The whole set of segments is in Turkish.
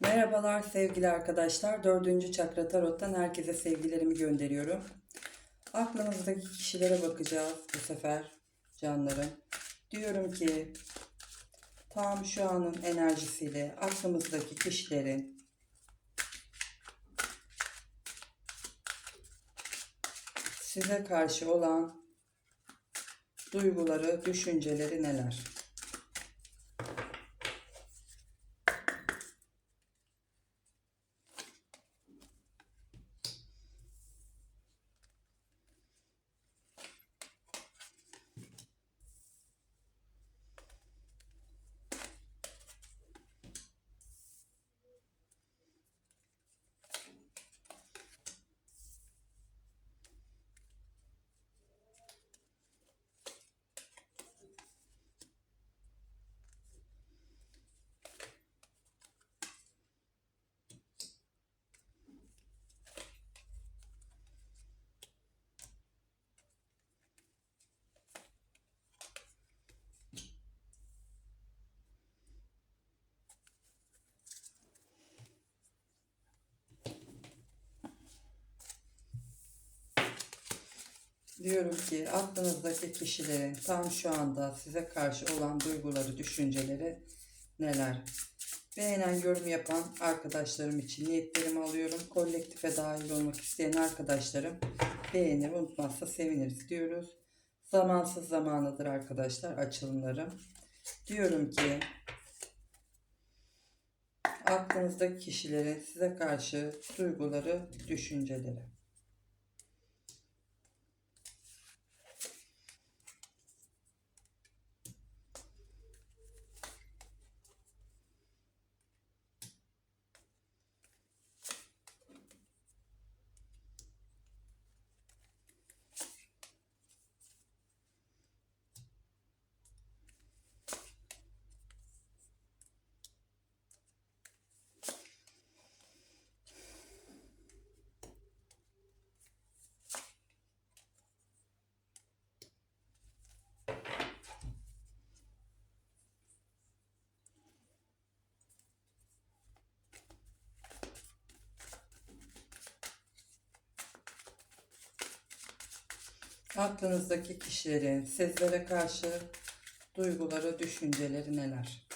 Merhabalar sevgili arkadaşlar. Dördüncü çakra tarottan herkese sevgilerimi gönderiyorum. Aklınızdaki kişilere bakacağız bu sefer canlarım. Diyorum ki tam şu anın enerjisiyle aklımızdaki kişilerin size karşı olan duyguları, düşünceleri neler? Diyorum ki aklınızdaki kişilerin tam şu anda size karşı olan duyguları, düşünceleri neler? Beğenen yorum yapan arkadaşlarım için niyetlerimi alıyorum. Kolektife dahil olmak isteyen arkadaşlarım beğenir, unutmazsa seviniriz diyoruz. Zamansız zamanıdır arkadaşlar açılımlarım. Diyorum ki aklınızdaki kişilerin size karşı duyguları, düşünceleri. Aklınızdaki kişilerin sizlere karşı duyguları, düşünceleri neler?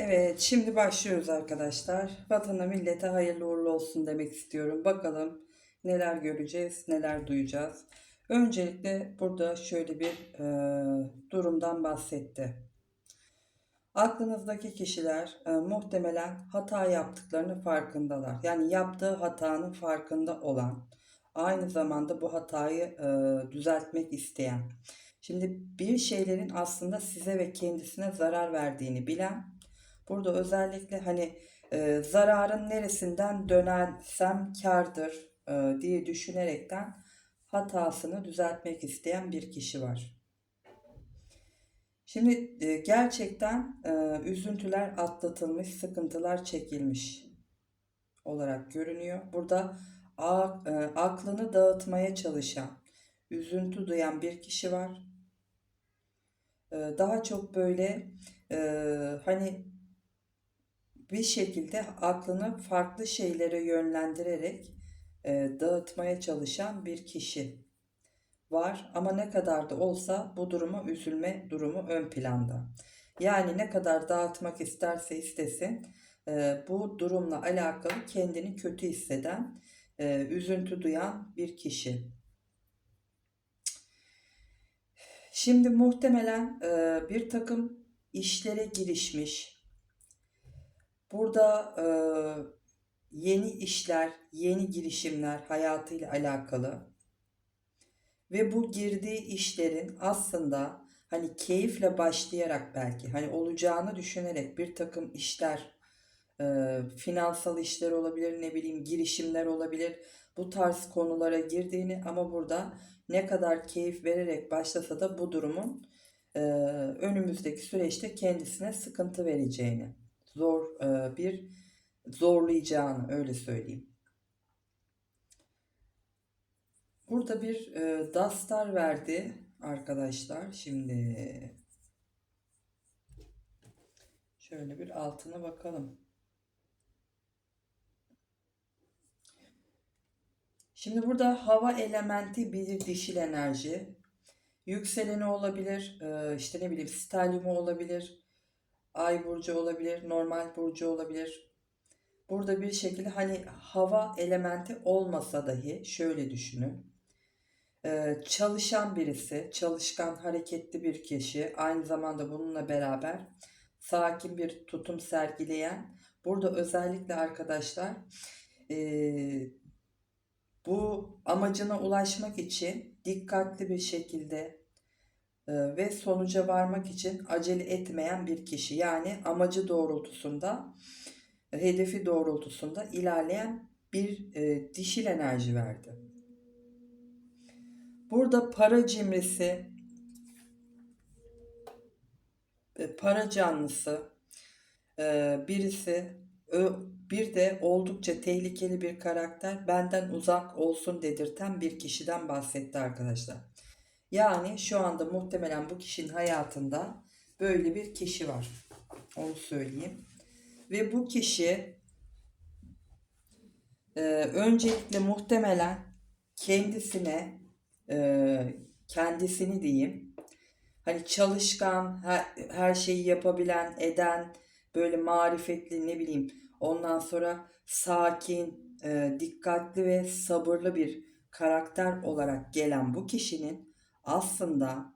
Evet, şimdi başlıyoruz arkadaşlar. Vatana millete hayırlı uğurlu olsun demek istiyorum. Bakalım neler göreceğiz, neler duyacağız. Öncelikle burada şöyle bir e, durumdan bahsetti. Aklınızdaki kişiler e, muhtemelen hata yaptıklarını farkındalar. Yani yaptığı hatanın farkında olan, aynı zamanda bu hatayı e, düzeltmek isteyen. Şimdi bir şeylerin aslında size ve kendisine zarar verdiğini bilen Burada özellikle hani e, zararın neresinden dönersem kardır e, diye düşünerekten hatasını düzeltmek isteyen bir kişi var. Şimdi e, gerçekten e, üzüntüler atlatılmış, sıkıntılar çekilmiş olarak görünüyor. Burada a, e, aklını dağıtmaya çalışan, üzüntü duyan bir kişi var. E, daha çok böyle e, hani bir şekilde aklını farklı şeylere yönlendirerek e, dağıtmaya çalışan bir kişi var ama ne kadar da olsa bu duruma üzülme durumu ön planda. Yani ne kadar dağıtmak isterse istesin e, bu durumla alakalı kendini kötü hisseden, e, üzüntü duyan bir kişi. Şimdi muhtemelen e, bir takım işlere girişmiş. Burada e, yeni işler, yeni girişimler hayatıyla alakalı. Ve bu girdiği işlerin aslında hani keyifle başlayarak belki hani olacağını düşünerek bir takım işler e, finansal işler olabilir ne bileyim girişimler olabilir. Bu tarz konulara girdiğini ama burada ne kadar keyif vererek başlasa da bu durumun e, önümüzdeki süreçte kendisine sıkıntı vereceğini zor e, bir zorlayacağını öyle söyleyeyim. Burada bir e, dastar verdi arkadaşlar. Şimdi şöyle bir altına bakalım. Şimdi burada hava elementi bir dişil enerji. Yükseleni olabilir, e, işte ne bileyim stelyumu olabilir, ay burcu olabilir, normal burcu olabilir. Burada bir şekilde hani hava elementi olmasa dahi şöyle düşünün. Ee, çalışan birisi, çalışkan, hareketli bir kişi, aynı zamanda bununla beraber sakin bir tutum sergileyen, burada özellikle arkadaşlar e, bu amacına ulaşmak için dikkatli bir şekilde ve sonuca varmak için acele etmeyen bir kişi. Yani amacı doğrultusunda, hedefi doğrultusunda ilerleyen bir e, dişil enerji verdi. Burada para cimrisi, e, para canlısı e, birisi bir de oldukça tehlikeli bir karakter benden uzak olsun dedirten bir kişiden bahsetti arkadaşlar. Yani şu anda muhtemelen bu kişinin hayatında böyle bir kişi var. Onu söyleyeyim. Ve bu kişi e, öncelikle muhtemelen kendisine e, kendisini diyeyim. Hani çalışkan, her, her şeyi yapabilen, eden, böyle marifetli ne bileyim. Ondan sonra sakin, e, dikkatli ve sabırlı bir karakter olarak gelen bu kişinin aslında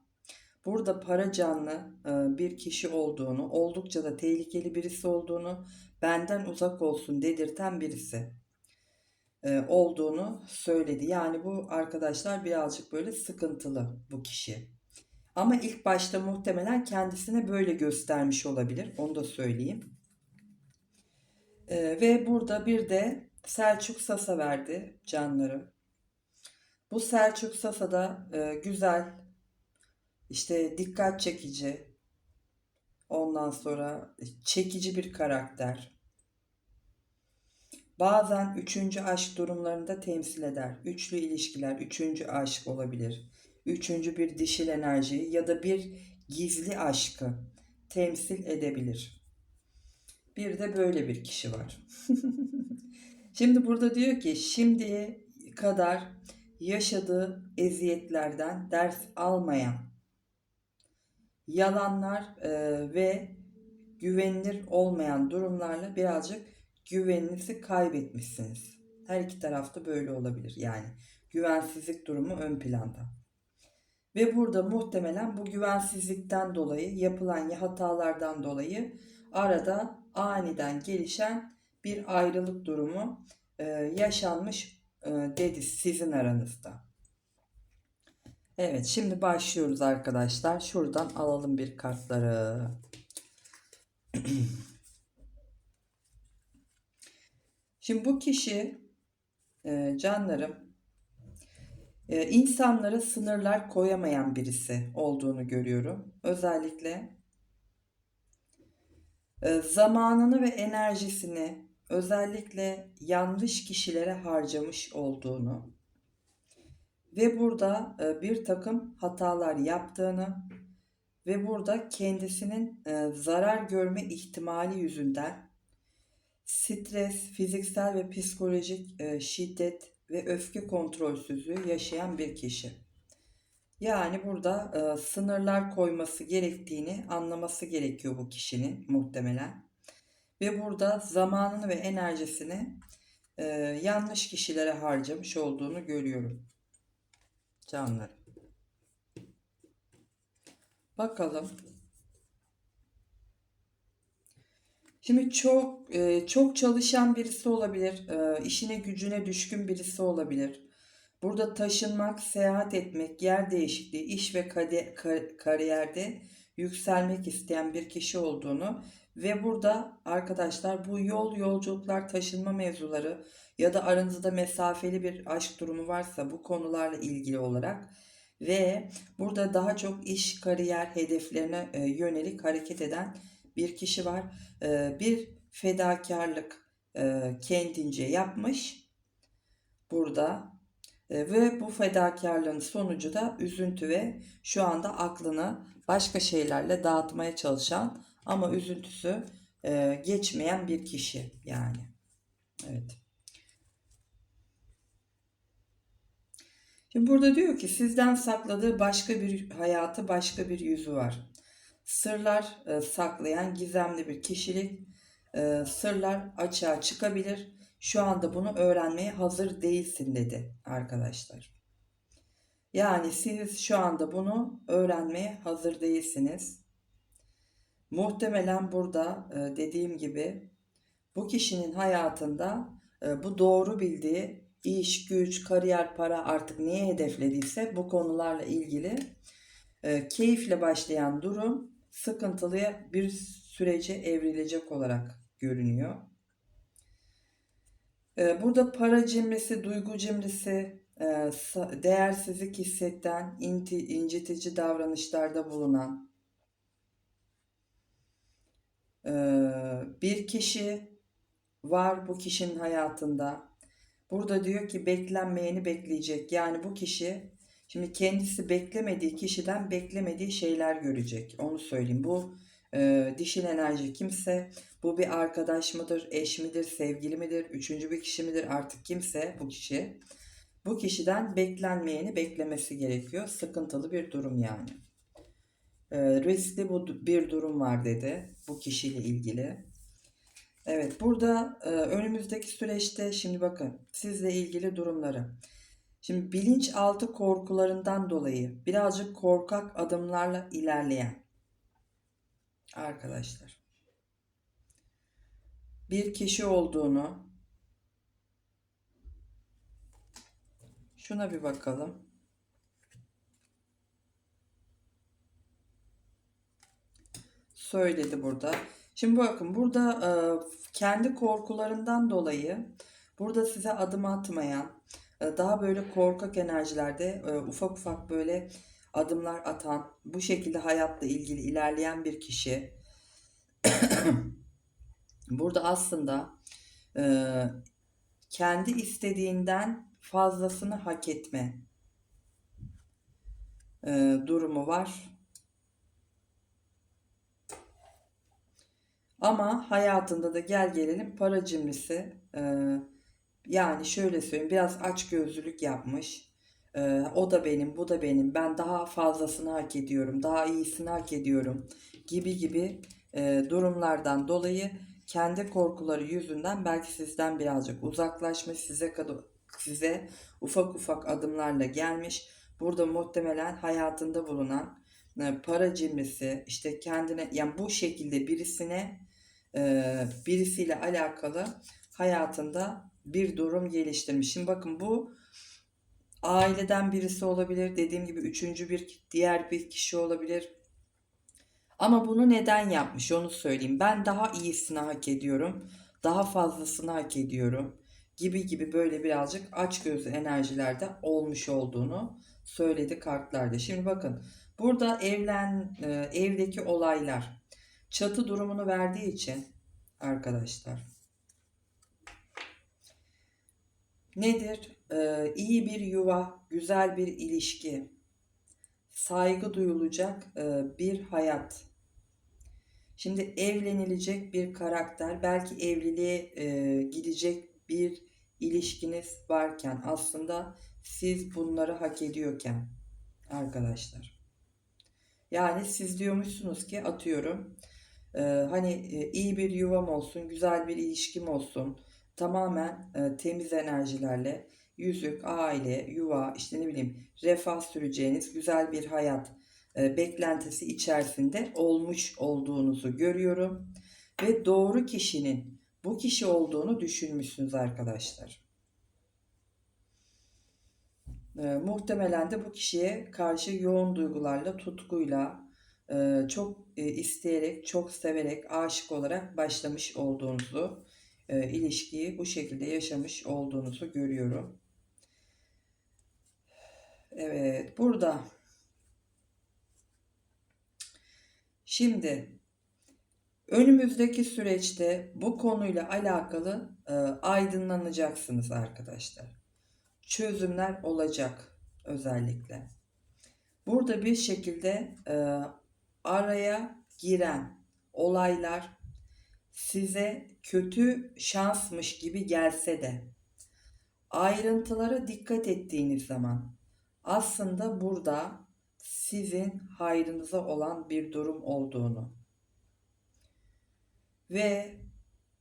burada para canlı e, bir kişi olduğunu, oldukça da tehlikeli birisi olduğunu, benden uzak olsun dedirten birisi. E, olduğunu söyledi. Yani bu arkadaşlar birazcık böyle sıkıntılı bu kişi. Ama ilk başta muhtemelen kendisine böyle göstermiş olabilir. Onu da söyleyeyim. E, ve burada bir de Selçuk Sasa verdi canlarım. Bu Selçuk Sasa da e, güzel, işte dikkat çekici, ondan sonra çekici bir karakter. Bazen üçüncü aşk durumlarında temsil eder. Üçlü ilişkiler, üçüncü aşk olabilir. Üçüncü bir dişil enerji ya da bir gizli aşkı temsil edebilir. Bir de böyle bir kişi var. Şimdi burada diyor ki şimdiye kadar yaşadığı eziyetlerden ders almayan yalanlar e, ve güvenilir olmayan durumlarla birazcık güveninizi kaybetmişsiniz. Her iki tarafta böyle olabilir. Yani güvensizlik durumu ön planda. Ve burada muhtemelen bu güvensizlikten dolayı yapılan hatalardan dolayı arada aniden gelişen bir ayrılık durumu e, yaşanmış dedi sizin aranızda. Evet şimdi başlıyoruz arkadaşlar. Şuradan alalım bir kartları. Şimdi bu kişi e, canlarım e, insanlara sınırlar koyamayan birisi olduğunu görüyorum. Özellikle e, zamanını ve enerjisini özellikle yanlış kişilere harcamış olduğunu ve burada e, bir takım hatalar yaptığını ve burada kendisinin e, zarar görme ihtimali yüzünden stres, fiziksel ve psikolojik e, şiddet ve öfke kontrolsüzlüğü yaşayan bir kişi. Yani burada sınırlar koyması gerektiğini anlaması gerekiyor bu kişinin muhtemelen. Ve burada zamanını ve enerjisini e, yanlış kişilere harcamış olduğunu görüyorum. Canlarım. Bakalım. Şimdi çok e, çok çalışan birisi olabilir, e, işine gücüne düşkün birisi olabilir. Burada taşınmak, seyahat etmek, yer değişikliği, iş ve kariyerde yükselmek isteyen bir kişi olduğunu ve burada arkadaşlar bu yol, yolculuklar, taşınma mevzuları ya da aranızda mesafeli bir aşk durumu varsa bu konularla ilgili olarak ve burada daha çok iş, kariyer hedeflerine e, yönelik hareket eden bir kişi var. E, bir fedakarlık e, kendince yapmış burada ve bu fedakarlığın sonucu da üzüntü ve şu anda aklını başka şeylerle dağıtmaya çalışan ama üzüntüsü e, geçmeyen bir kişi yani. Evet. Şimdi burada diyor ki sizden sakladığı başka bir hayatı, başka bir yüzü var. Sırlar e, saklayan gizemli bir kişilik, e, sırlar açığa çıkabilir. Şu anda bunu öğrenmeye hazır değilsin dedi arkadaşlar. Yani siz şu anda bunu öğrenmeye hazır değilsiniz. Muhtemelen burada e, dediğim gibi bu kişinin hayatında e, bu doğru bildiği iş, güç, kariyer, para artık neye hedeflediyse bu konularla ilgili e, keyifle başlayan durum sıkıntılıya bir sürece evrilecek olarak görünüyor. Burada para cimrisi, duygu cimrisi, değersizlik hissetten, incitici davranışlarda bulunan bir kişi var bu kişinin hayatında. Burada diyor ki beklenmeyeni bekleyecek. Yani bu kişi şimdi kendisi beklemediği kişiden beklemediği şeyler görecek. Onu söyleyeyim. Bu e, dişil enerji kimse bu bir arkadaş mıdır, eş midir, sevgili midir, üçüncü bir kişi midir artık kimse bu kişi. Bu kişiden beklenmeyeni beklemesi gerekiyor. Sıkıntılı bir durum yani. E, riskli bu bir durum var dedi bu kişiyle ilgili. Evet, burada e, önümüzdeki süreçte şimdi bakın sizle ilgili durumları. Şimdi bilinçaltı korkularından dolayı birazcık korkak adımlarla ilerleyen arkadaşlar. Bir kişi olduğunu şuna bir bakalım. Söyledi burada. Şimdi bakın burada e, kendi korkularından dolayı burada size adım atmayan, e, daha böyle korkak enerjilerde e, ufak ufak böyle adımlar atan, bu şekilde hayatla ilgili ilerleyen bir kişi. Burada aslında kendi istediğinden fazlasını hak etme durumu var. Ama hayatında da gel gelelim para cimrisi. Ee, yani şöyle söyleyeyim biraz açgözlülük yapmış. Ee, o da benim, bu da benim. Ben daha fazlasını hak ediyorum, daha iyisini hak ediyorum gibi gibi e, durumlardan dolayı kendi korkuları yüzünden belki sizden birazcık uzaklaşmış, size kadar size ufak ufak adımlarla gelmiş. Burada muhtemelen hayatında bulunan e, para cimrisi, işte kendine yani bu şekilde birisine e, birisiyle alakalı hayatında bir durum geliştirmiş. Şimdi bakın bu aileden birisi olabilir. Dediğim gibi üçüncü bir diğer bir kişi olabilir. Ama bunu neden yapmış onu söyleyeyim. Ben daha iyisini hak ediyorum. Daha fazlasını hak ediyorum. Gibi gibi böyle birazcık açgözlü enerjilerde olmuş olduğunu söyledi kartlarda. Şimdi bakın burada evlen e, evdeki olaylar çatı durumunu verdiği için arkadaşlar nedir? Ee, iyi bir yuva, güzel bir ilişki, saygı duyulacak e, bir hayat. Şimdi evlenilecek bir karakter, belki evliliğe e, gidecek bir ilişkiniz varken aslında siz bunları hak ediyorken arkadaşlar. Yani siz diyormuşsunuz ki atıyorum e, hani e, iyi bir yuvam olsun, güzel bir ilişkim olsun. Tamamen e, temiz enerjilerle yüzük, aile, yuva, işte ne bileyim refah süreceğiniz güzel bir hayat e, beklentisi içerisinde olmuş olduğunuzu görüyorum. Ve doğru kişinin bu kişi olduğunu düşünmüşsünüz arkadaşlar. E, muhtemelen de bu kişiye karşı yoğun duygularla, tutkuyla, çok e, isteyerek, çok severek, aşık olarak başlamış olduğunuzu, e, ilişkiyi bu şekilde yaşamış olduğunuzu görüyorum. Evet, burada. Şimdi önümüzdeki süreçte bu konuyla alakalı e, aydınlanacaksınız arkadaşlar. Çözümler olacak özellikle. Burada bir şekilde e, araya giren olaylar size kötü şansmış gibi gelse de ayrıntılara dikkat ettiğiniz zaman aslında burada sizin hayrınıza olan bir durum olduğunu ve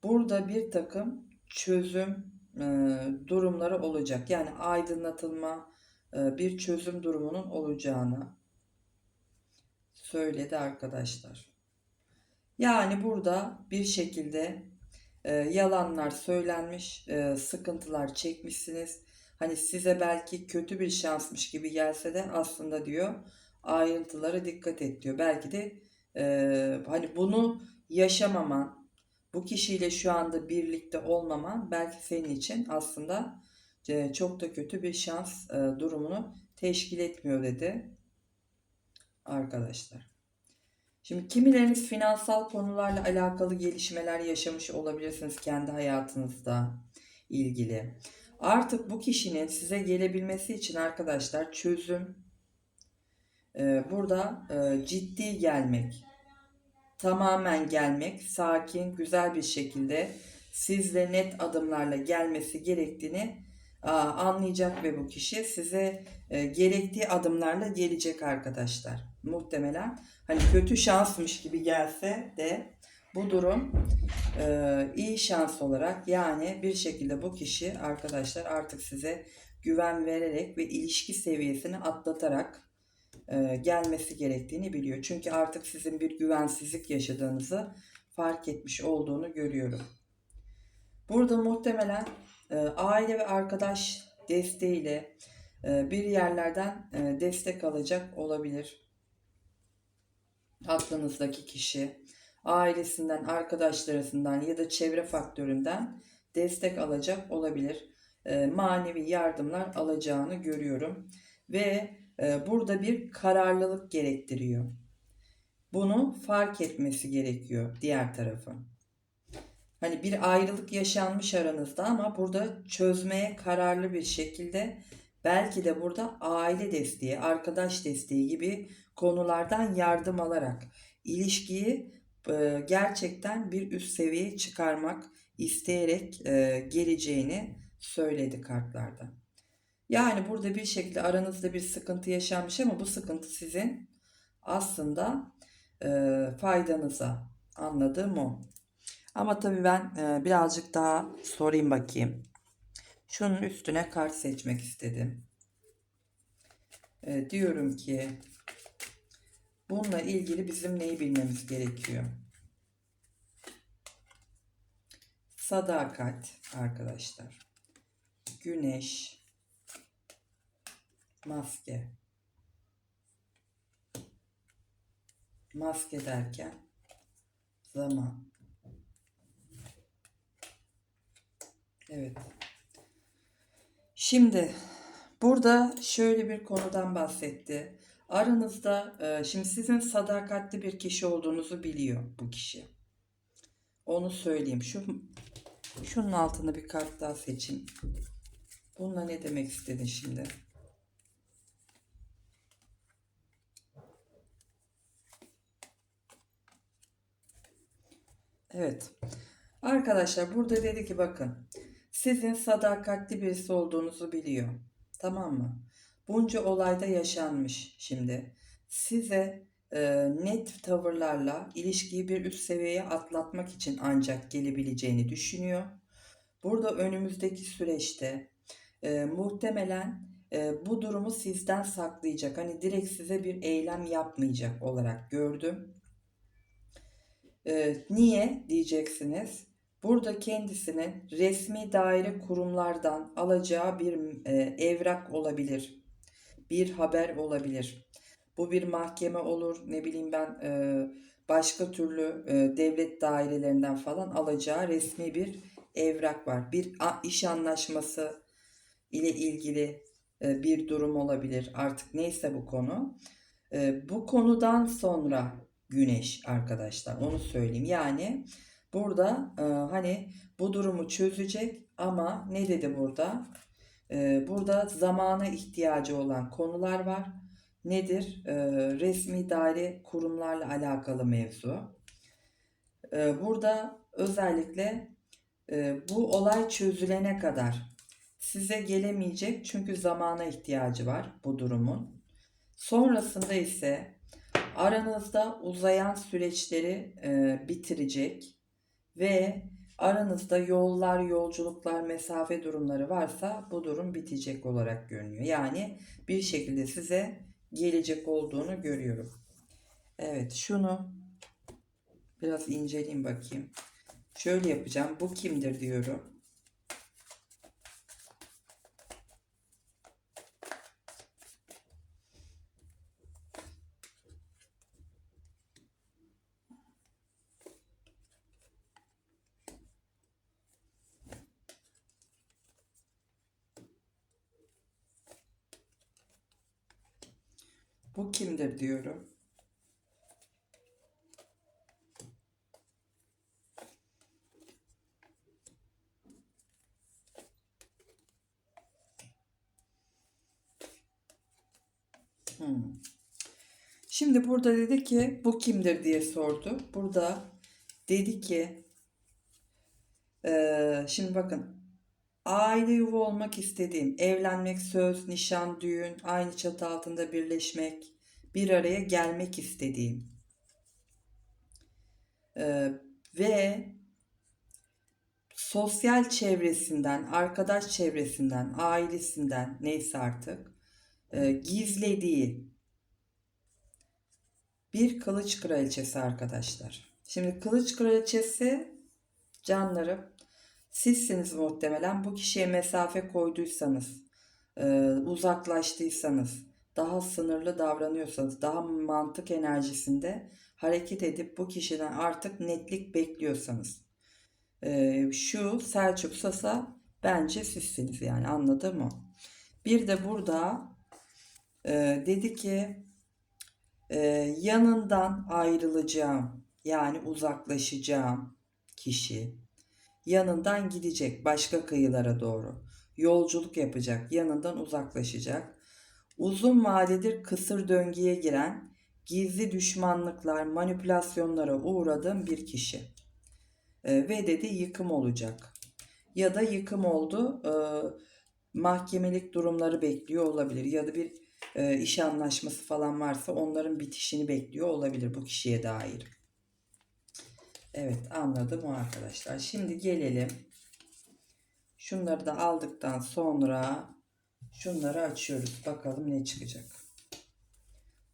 burada bir takım çözüm e, durumları olacak. Yani aydınlatılma, e, bir çözüm durumunun olacağını söyledi arkadaşlar. Yani burada bir şekilde e, yalanlar söylenmiş, e, sıkıntılar çekmişsiniz. Hani size belki kötü bir şansmış gibi gelse de aslında diyor ayrıntılara dikkat et diyor. Belki de e, hani bunu yaşamaman, bu kişiyle şu anda birlikte olmaman belki senin için aslında e, çok da kötü bir şans e, durumunu teşkil etmiyor dedi arkadaşlar. Şimdi kimileriniz finansal konularla alakalı gelişmeler yaşamış olabilirsiniz kendi hayatınızda ilgili. Artık bu kişinin size gelebilmesi için arkadaşlar çözüm e, burada e, ciddi gelmek, tamamen gelmek, sakin, güzel bir şekilde sizle net adımlarla gelmesi gerektiğini anlayacak ve bu kişi size e, gerektiği adımlarla gelecek arkadaşlar. Muhtemelen hani kötü şansmış gibi gelse de bu durum e, iyi şans olarak yani bir şekilde bu kişi arkadaşlar artık size güven vererek ve ilişki seviyesini atlatarak e, gelmesi gerektiğini biliyor. Çünkü artık sizin bir güvensizlik yaşadığınızı fark etmiş olduğunu görüyorum. Burada muhtemelen aile ve arkadaş desteğiyle e, bir yerlerden e, destek alacak olabilir. Aklınızdaki kişi ailesinden, arkadaşlarından ya da çevre faktöründen destek alacak olabilir. E, manevi yardımlar alacağını görüyorum ve e, burada bir kararlılık gerektiriyor. Bunu fark etmesi gerekiyor diğer tarafın. Hani bir ayrılık yaşanmış aranızda ama burada çözmeye kararlı bir şekilde belki de burada aile desteği, arkadaş desteği gibi konulardan yardım alarak ilişkiyi e, gerçekten bir üst seviyeye çıkarmak isteyerek e, geleceğini söyledi kartlarda. Yani burada bir şekilde aranızda bir sıkıntı yaşanmış ama bu sıkıntı sizin aslında e, faydanıza anladığım o. Ama tabii ben e, birazcık daha sorayım bakayım. Şunun üstüne kart seçmek istedim. E, diyorum ki bununla ilgili bizim neyi bilmemiz gerekiyor? Sadakat arkadaşlar. Güneş. Maske. Maske derken zaman. Evet. Şimdi burada şöyle bir konudan bahsetti. Aranızda e, şimdi sizin sadakatli bir kişi olduğunuzu biliyor bu kişi. Onu söyleyeyim. Şu şunun altında bir kart daha seçin. Bununla ne demek istedin şimdi? Evet. Arkadaşlar burada dedi ki bakın sizin sadakatli birisi olduğunuzu biliyor. Tamam mı? Bunca olayda yaşanmış şimdi. Size e, net tavırlarla ilişkiyi bir üst seviyeye atlatmak için ancak gelebileceğini düşünüyor. Burada önümüzdeki süreçte e, muhtemelen e, bu durumu sizden saklayacak. Hani direkt size bir eylem yapmayacak olarak gördüm. E, niye diyeceksiniz? Burada kendisinin resmi daire kurumlardan alacağı bir e, evrak olabilir. Bir haber olabilir. Bu bir mahkeme olur, ne bileyim ben e, başka türlü e, devlet dairelerinden falan alacağı resmi bir evrak var. Bir iş anlaşması ile ilgili bir durum olabilir. Artık neyse bu konu. Bu konudan sonra güneş arkadaşlar onu söyleyeyim. Yani burada e, hani bu durumu çözecek ama ne dedi burada? E, burada zamana ihtiyacı olan konular var. Nedir? E, resmi daire kurumlarla alakalı mevzu. E, burada özellikle e, bu olay çözülene kadar size gelemeyecek çünkü zamana ihtiyacı var bu durumun. Sonrasında ise aranızda uzayan süreçleri e, bitirecek ve aranızda yollar, yolculuklar, mesafe durumları varsa bu durum bitecek olarak görünüyor. Yani bir şekilde size gelecek olduğunu görüyorum. Evet, şunu biraz inceleyeyim bakayım. Şöyle yapacağım. Bu kimdir diyorum. Bu kimdir diyorum. Hmm. Şimdi burada dedi ki bu kimdir diye sordu. Burada dedi ki eee, şimdi bakın aile yuva olmak istediğim, evlenmek, söz, nişan, düğün, aynı çatı altında birleşmek, bir araya gelmek istediğim eee, ve sosyal çevresinden, arkadaş çevresinden, ailesinden neyse artık eee, gizlediği bir kılıç kraliçesi arkadaşlar. Şimdi kılıç kraliçesi canlarım sizsiniz muhtemelen bu kişiye mesafe koyduysanız, e, uzaklaştıysanız, daha sınırlı davranıyorsanız, daha mantık enerjisinde hareket edip bu kişiden artık netlik bekliyorsanız. şu Selçuk Sasa bence sizsiniz yani anladın mı? Bir de burada dedi ki yanından ayrılacağım yani uzaklaşacağım kişi yanından gidecek başka kıyılara doğru yolculuk yapacak yanından uzaklaşacak uzun vadedir kısır döngüye giren gizli düşmanlıklar manipülasyonlara uğradığım bir kişi Ee, ve dedi yıkım olacak ya da yıkım oldu ee, mahkemelik durumları bekliyor olabilir ya da bir e, iş anlaşması falan varsa onların bitişini bekliyor olabilir bu kişiye dair. Evet anladım o arkadaşlar. Şimdi gelelim. Şunları da aldıktan sonra şunları açıyoruz. Bakalım ne çıkacak.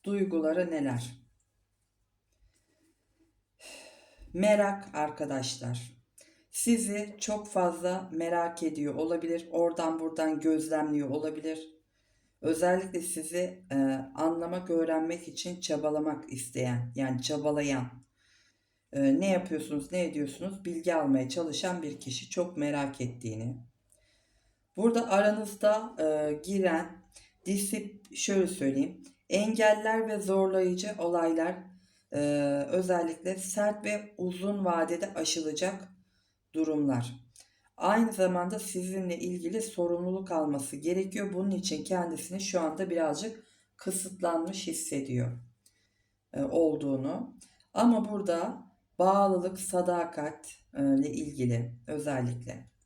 Duyguları neler? Merak arkadaşlar. Sizi çok fazla merak ediyor olabilir. Oradan buradan gözlemliyor olabilir. Özellikle sizi e, anlamak, öğrenmek için çabalamak isteyen, yani çabalayan, e, ne yapıyorsunuz, ne ediyorsunuz bilgi almaya çalışan bir kişi çok merak ettiğini. Burada aranızda e, giren, disip, şöyle söyleyeyim, engeller ve zorlayıcı olaylar e, özellikle sert ve uzun vadede aşılacak durumlar. Aynı zamanda sizinle ilgili sorumluluk alması gerekiyor. Bunun için kendisini şu anda birazcık kısıtlanmış hissediyor e, olduğunu. Ama burada bağlılık, sadakat e, ile ilgili özellikle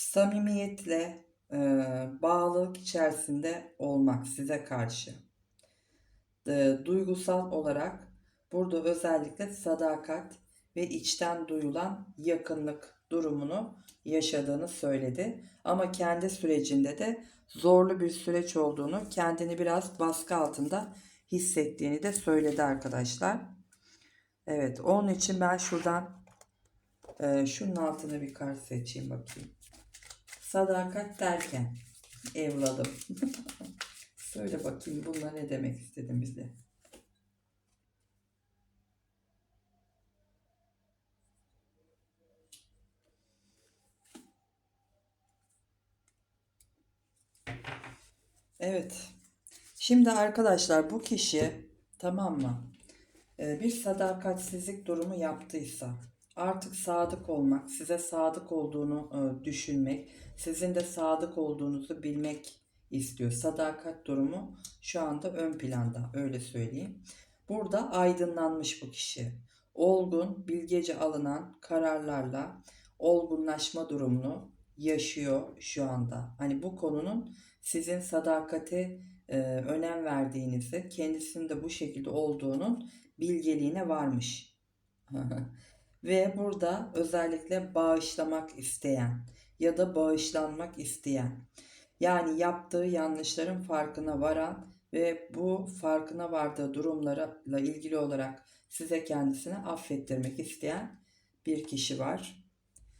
samimiyetle e, bağlılık içerisinde olmak size karşı. E, duygusal olarak burada özellikle sadakat ve içten duyulan yakınlık durumunu yaşadığını söyledi. Ama kendi sürecinde de zorlu bir süreç olduğunu, kendini biraz baskı altında hissettiğini de söyledi arkadaşlar. Evet, onun için ben şuradan e, şunun altına bir kart seçeyim bakayım. Sadakat derken evladım. Söyle bakayım bununla ne demek istedin bize? Evet. Şimdi arkadaşlar bu kişi tamam mı? Ee, bir sadakatsizlik durumu yaptıysa artık sadık olmak, size sadık olduğunu e, düşünmek, sizin de sadık olduğunuzu bilmek istiyor. Sadakat durumu şu anda ön planda öyle söyleyeyim. Burada aydınlanmış bu kişi. Olgun, bilgece alınan kararlarla olgunlaşma durumunu yaşıyor şu anda. Hani bu konunun sizin sadakate e, önem verdiğinizi, kendisinin de bu şekilde olduğunun bilgeliğine varmış. Ve burada özellikle bağışlamak isteyen ya da bağışlanmak isteyen yani yaptığı yanlışların farkına varan ve bu farkına vardığı durumlarla ilgili olarak size kendisini affettirmek isteyen bir kişi var.